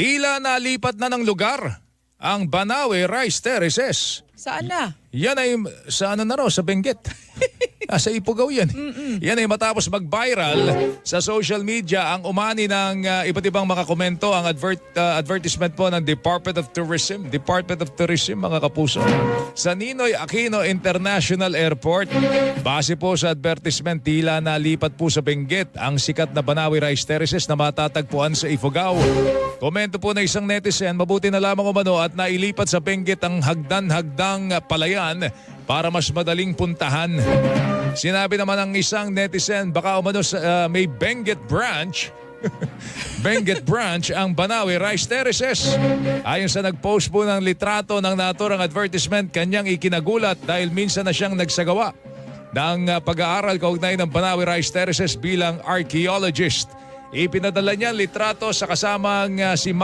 Tila nalipat na ng lugar ang Banawe Rice Terraces. Saan na? Yan ay sa ano na raw, sa Benguet. ah, sa Ipugaw yan. Yan ay matapos mag-viral sa social media ang umani ng ah, iba't ibang mga komento, ang advert, ah, advertisement po ng Department of Tourism, Department of Tourism mga kapuso, sa Ninoy Aquino International Airport. Base po sa advertisement, tila nalipat po sa Benguet ang sikat na Banawi Rice Terraces na matatagpuan sa Ifugao. Komento po na isang netizen, mabuti na lamang umano at nailipat sa Benguet ang hagdan-hagdang palayan para mas madaling puntahan. Sinabi naman ng isang netizen, baka umano sa, ah, may Benguet branch Benguet Branch ang Banawi Rice Terraces. Ayon sa nag-post po ng litrato ng naturang advertisement, kanyang ikinagulat dahil minsan na siyang nagsagawa ng ah, pag-aaral kaugnay ng Banawi Rice Terraces bilang archaeologist. Ipinadala niya litrato sa kasamang ah, si